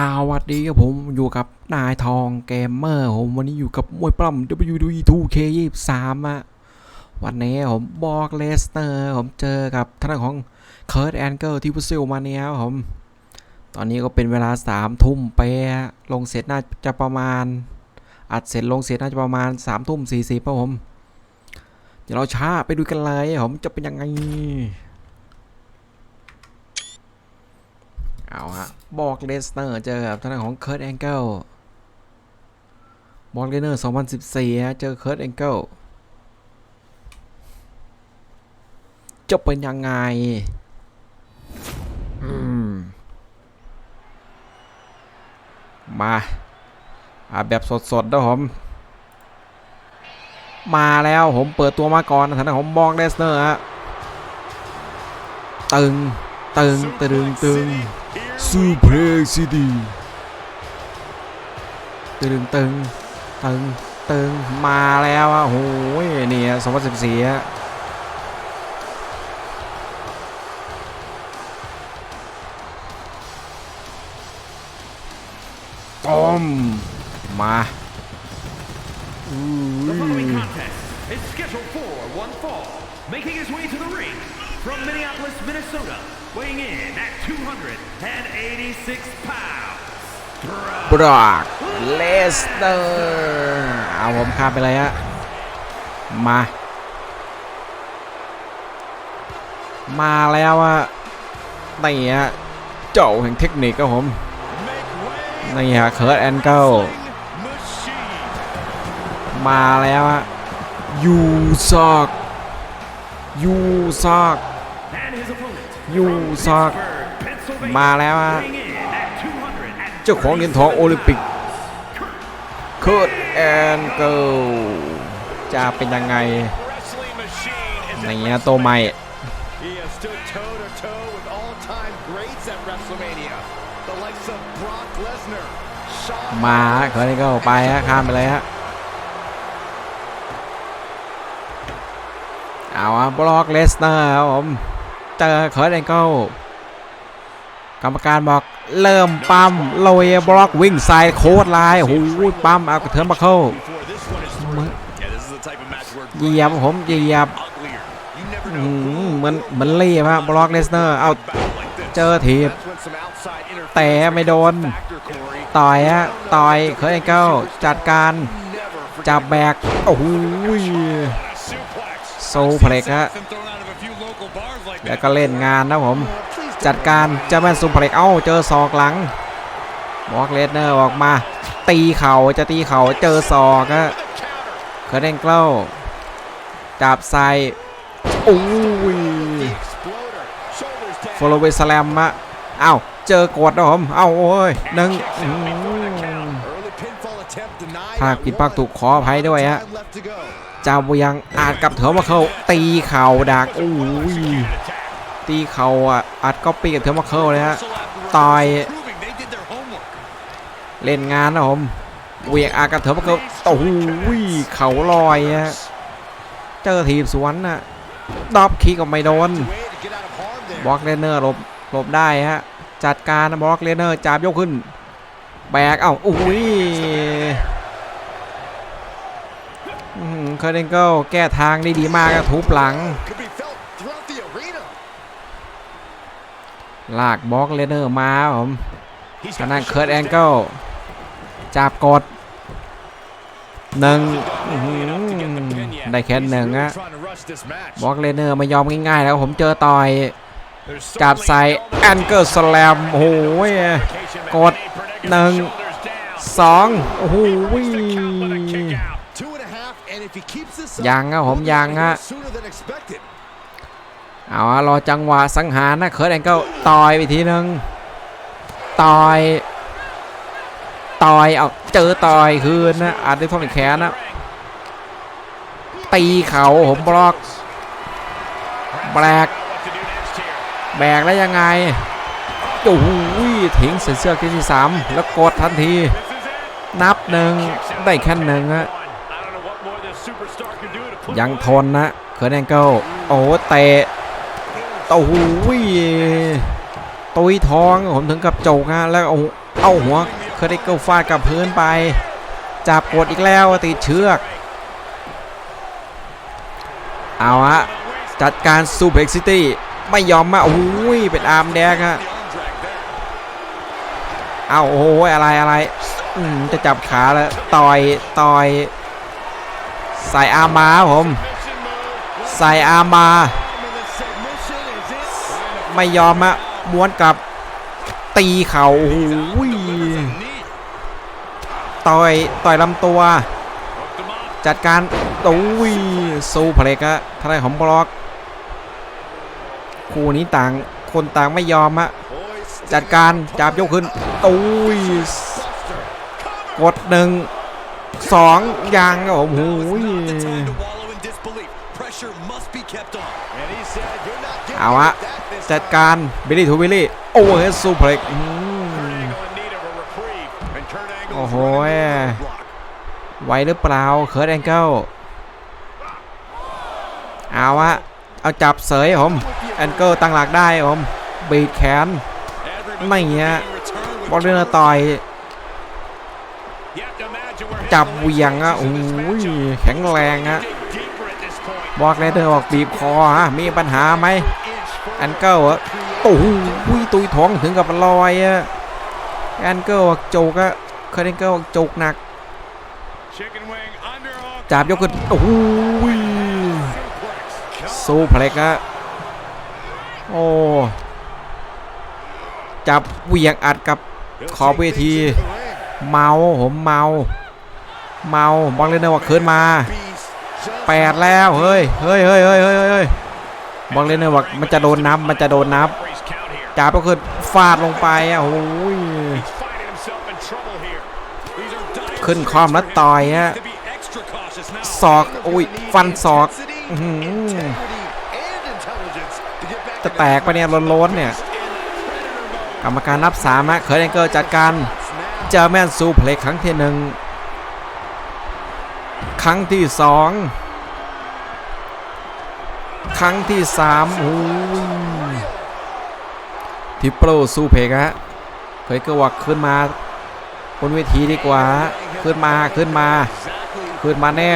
สวัสดีครับผมอยู่กับนายทองเกมเมอร์ผมวันนี้อยู่กับมวยปล้ำ WWE 2K23 อะวันนี้ผมบอกเลสเตอร์ผมเจอกับท่านของเคิร์ t แอนเกิลที่พุซิลมาเนี้ยครับผม ตอนนี้ก็เป็นเวลาสามทุ่มไปะลงเสร็จน่าจะประมาณ อัดเสร็จลงเสร็จน่าจะประมาณสามทุ่มสี่สิบครับผม เดี๋ยวเราช้าไปดูกันเลยผมจะเป็นยังไง เอาฮะบอกเลสเตอร์เจอกับทางด้านของเคิร์ t แองเกิลบอกเลสเตอร์2014 ฮะ เจอเคิร์ t แองเกิลจะเป็นยังไง อืม มาอ่าแบบสดๆนะผม มาแล้วผมเปิดตัวมาก่อนทางด้านของบอกเลสเตอร์ฮะ ตึง ตึง ตึง ตึง ซูเพรซิตี้ตึงตึงตึงตึงมาแล้วอะโหยเนี่ย2014อะ Minneapolis, Minnesota, weighing in at 286 pounds. บรอกเลสเตอร์เอาผมข้ามไปเลยฮะ มา มาแล้วอะนี่ฮะเจ้าแห่งเทคนิคครับผมนี่ฮะเคิร์ดแอนเกิลมาแล้วอะยูซอกยูซอก opponent You from suck. Pittsburgh, Pennsylvania, มาแล้วฮะ weighing in at 200เจ้าของเหรียญทองโอลิมปิกเคิร์ดแอนเกิลจะเป็นยังไง wrestling machine is ในเงี้ยตัวใหม่ He has stood toe to toe with all-time greats at WrestleMania. The likes of Brock Lesnar, Shawn มาเคิร์ดแอนเกิลไปฮะข้ามไปเลยฮะเอาอะบล็อกเลสเตอร์ครับผม เจอเคิร์ดแองเกิลกรรมการบอกเริ่มปั๊มโรยบล็อกวิ่งไซด์โค้ดไลน์โอ้โหปั๊มเอากระเทิร์นมาเข้าเหยียบผมเหยียบ uglier. You never อื know มเหมือนเหมือนรีบฮะบล็อกเลสเตอร์เอาเจอทีบแต่ไม่โดน ต่อยฮะต่อยเคิร์ดแองเกิลจัดการจับแบกโอ้โหโซเพล็กฮะ Been thrown out of a few local bars like แล้ว that. ก็เล่นงานนะผม จัดการเจะแม่นซุมเพล็กเอ้าเจอศอกหลังบอกเลสเนอร์ออกมา ตีเข่าจะตีเข่าเจอศอกฮะเคิร์ดแองเกิลจับใส่โอ้ย Exploder. Shoulders down. โฟลเวสแลมอะเอ้าเจอกดนะผมเอ้าโอ้ยหนึ่งอืม Early pinfall attempt denied ถ้า by ผิดพลาด one. ถูกขออภัยด้วยฮะ Time left to go. จาบยังอาจกับเถอมาเข้าตีเข่าดักโอ้ยตีเข่าอะอัดก็ปีกับเถอมาเข้าเลยฮะต่อยเล่นงานนะผมเวียงอาจกับเถอมาเข้าโอ้ยเข่าลอยฮะเจอทีมสวนน่ะดอบคีก็ไม่โดนบล็อกเลนเนอร์หลบหลบได้ฮะจัดการนะบล็อกเลนเนอร์จับยกขึ้น แบกเอ้าอุ้ย เคอร์เดนเกิลแก้ทางได้ดีมากทุบหลัง ลากบล็อกเลนเนอร์มาผมชนะเคิร์ดแองเกิลจับกดหนึ่งได้แค่หนึ่งอะบล็อกเลนเนอร์ไม่ยอมง่ายๆแล้วผมเจอต่อยจับใส่แองเกิลสแลมโอ้โหกดหนึ่งสองโอ้โห ยังอะผม we'll be ยัง out อะ here sooner than expected. เอาอะรอจังหวะสังหารนะเคิร์ดแองเกิลต่อยไปทีนึงต่อยต่อยเอาเจอต่อยคืนนะอาจได้ท่อนแขนนะตีเข่าผมบล็อกแบก What to do next here. แบกแล้วยังไงโอ้โหทิ้งใส่เสื้อที่สามแล้วกดทันที This is it. นับหนึ่งได้แค่หนึ่งฮะ ยังทนนะเคิร์แองเกิลโอ้เตะโอ้โหตุยทองผมถึงกับโจกฮะแล้วโอ้โหเอาหัวเคอร์ดิเกิลฟาดกับพื้นไป จับกดอีกแล้วติดเชือก เอาฮะจัดการซูเปอร์ซิตี้ไม่ยอมมาโอ้ยเป็นอาร์มแดงฮะเอาโอ้โหอะไรอะไรจะจับขาแล้วต่อยต่อย ใส่อามาผมใส่อามา ไม่ยอมอะม้วนกลับตีเข่าโอ้โหต่อยต่อยลำตัว จัดการตุ้ยสู้เพลกอะทนายของบล็อก คู่นี้ต่างคนต่างไม่ยอมอะจัดการจับยกขึ้นตุ้ยกดหนึ่ง สองยางครับผมโอ้โหเอาฮะจัดการบิลลี่ทูบิลลี่โอเวอร์เฮดซูเพล็กโอ้โหไหวหรือเปล่าเคิร์ดแองเกิลเอาฮะเอาจับเสยผมแองเกิลตั้งหลักได้ผมบีดแขนไม่เงี้ยบอลเรือต่อย จับเหวียงอะโอ้ยแข็งแรงอะบอกเลยเธอบอกบีบคอฮะมีปัญหาไหมแอนเกิลอะโอ้โหตุยท้องถึงกับลอยอะแอนเกิลบอกจุกอะเคอร์เดนเกิลบอกจุกหนักจับยกขึ้นโอ้โหสู้เพล็กอะโอ้จับเหวียงอัดกับขอบเวที เมาผมเมา เมาบอลเลนเนอร์ว่าคืนมาแปดแล้วเฮ้ยเฮ้ยเฮ้ยเฮ้ยเฮ้ยเฮ้ยบอลเลนเนอร์ว่ามันจะโดนนับมันจะโดนนับจับก็คือฟาดลงไปอะโอ้ยขึ้นคอมแล้วต่อยอะศอกอุ้ยฟันศอกจะแตกไปเนี่ยล้นๆเนี่ยกรรมการนับสามฮะเคอร์เดนเกอร์จัดการเจอแมนซูเพลกครั้งที่หนึ่ง ครั้งที่สองครั้งที่สามโอ้ยทิปโปรซูเพกฮะเคยกอร์วักขึ้นมาบนเวทีดีกว่า ขึ้นมาขึ้นมา ขึ้นมาแน่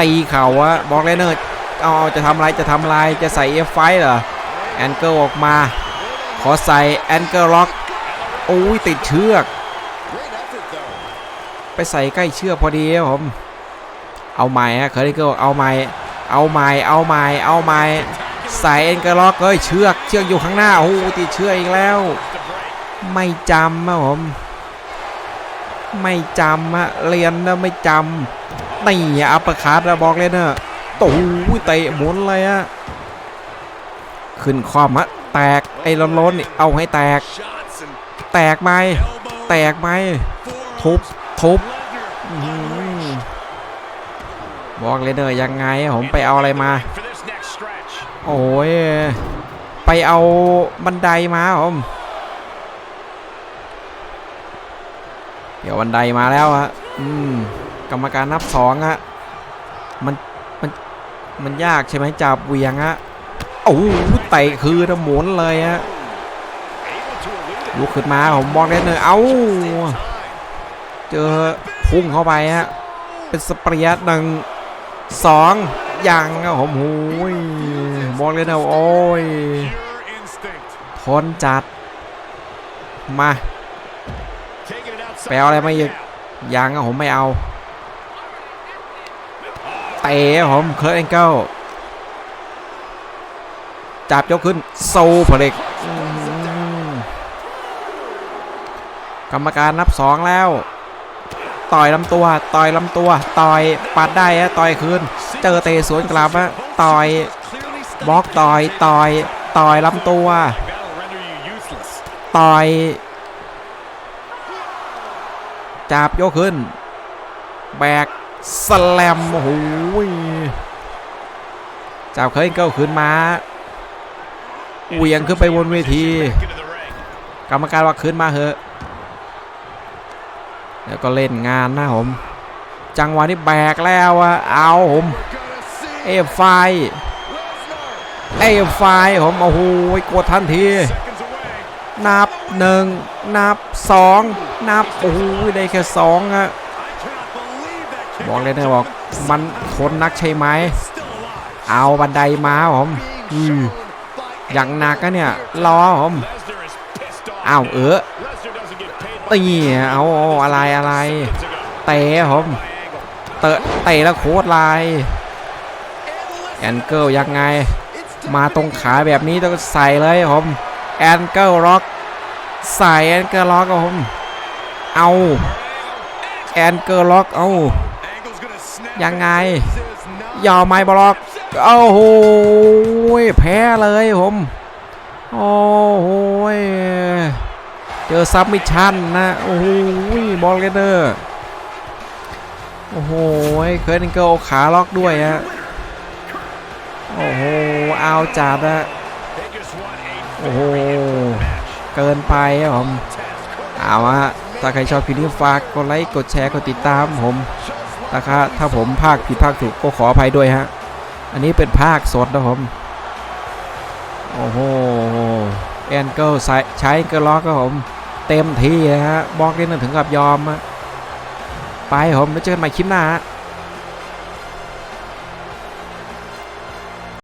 ตีเข่าอะบอกเลยเนอร์เอาจะทำไรจะทำไรจะใส่เอฟไฟเหรอแอนเกิลออกมา ขอใส่แอนเกิลล็อกโอ้ยติดเชือก ไปใส่ใกล้เชือกพอดีครับผม เอาใหม่ฮะเคอร์ดิเกิลเอาใหม่เอาใหม่เอาใหม่เอาใหม่ใส่แอนกิลล็อกเฮ้ยเชือกเชือกอยู่ข้างหน้าโอ้โหติดเชือกอีกแล้ว ไม่จำครับผมไม่จำอะเรียนนะไม่จำนี่อัปเปอร์คัตอะบอกเลยเนอะตูเตะหมุนเลยอะขึ้นคอมอะแตกไอ้ล้นๆนี่เอาให้แตก แตกไหมแตกไหมทุบทุบ บอกเลยเนอะยังไงอะผมไปเอาอะไรมา โอ้ยไปเอาบันไดมาครับผมเดี๋ยวบันไดมาแล้วฮะอืมกรรมการนับสองฮะมันมันมันยากใช่ไหมจับเหวียงฮะโอ้โหเตะคือนะหมุนเลยฮะลุกขึ้นมาผมบอกได้เลยเอ้าเจอพุ่งเข้าไปฮะเป็นสเปรียตหนึ่ง สองยังอะผมโอ้ยบอกเลยนะโอ้ยทนจัด มาไปเอาอะไรมาอีกยังอะผมไม่เอาเตะผมเคิร์ดแองเกิลจับยกขึ้นโซผลิกกรรมการนับสองแล้ว ต่อยลำตัวต่อยลำตัว ต่อยปัดได้อะต่อยคืน เจอเตะสวนกลับอะต่อยบล็อกต่อยต่อยต่อยลำตัว ต่อย จับยกขึ้น แบกสแลมโอ้โหยจับเคยเก้าขึ้นมาเหวียงขึ้นไปบนเวที กรรมการว่าขึ้นมาเหอะ แล้วก็เล่นงานนะผม จังหวะนี้แบกแล้วอะเอาผมเอฟไฟเอฟไฟผมโอ้โหกดทันที นับหนึ่งนับสองนับโอ้โหได้แค่สองอะบอกเลยนะบอกมันทนนักใช่ไหมเอาบันไดมาผมอืออย่างหนักก็เนี่ยรอผมอ้าวเออ เอาเอาอะไรอะไร เตะผมเตะเตะแล้วโคตรลายแอนเกิลยังไง มาตรงขาแบบนี้ต้องใส่เลยผมแอนเกิลล็อก ใส่แอนเกิลล็อกครับผมเอาแอนเกิลล็อกเอายังไงยอมไหมบล็อกโอ้โหแพ้เลยผม โอ้โห เจอซับมิชชั่นนะ โอ้โหบอลเลเดอร์ โอ้โหเคิร์นเกิลขาล็อกด้วยฮะ โอ้โห เอาจัดอะโอ้โห เกินไปครับผม เอาฮะถ้าใครชอบคลิปนี้ฝากกดไลค์ กดแชร์ กดติดตามผมนะครับถ้าผมภาคผิดภาคถูกก็ขออภัยด้วยฮะ อันนี้เป็นภาคสดนะผม โอ้โห แอนเกิลใช้ใช้เกิลล็อกครับผม เต็มที่นะฮะบอกเล่นถึงกับยอมไปผมแล้วเจอกันใหม่คลิปหน้าฮะ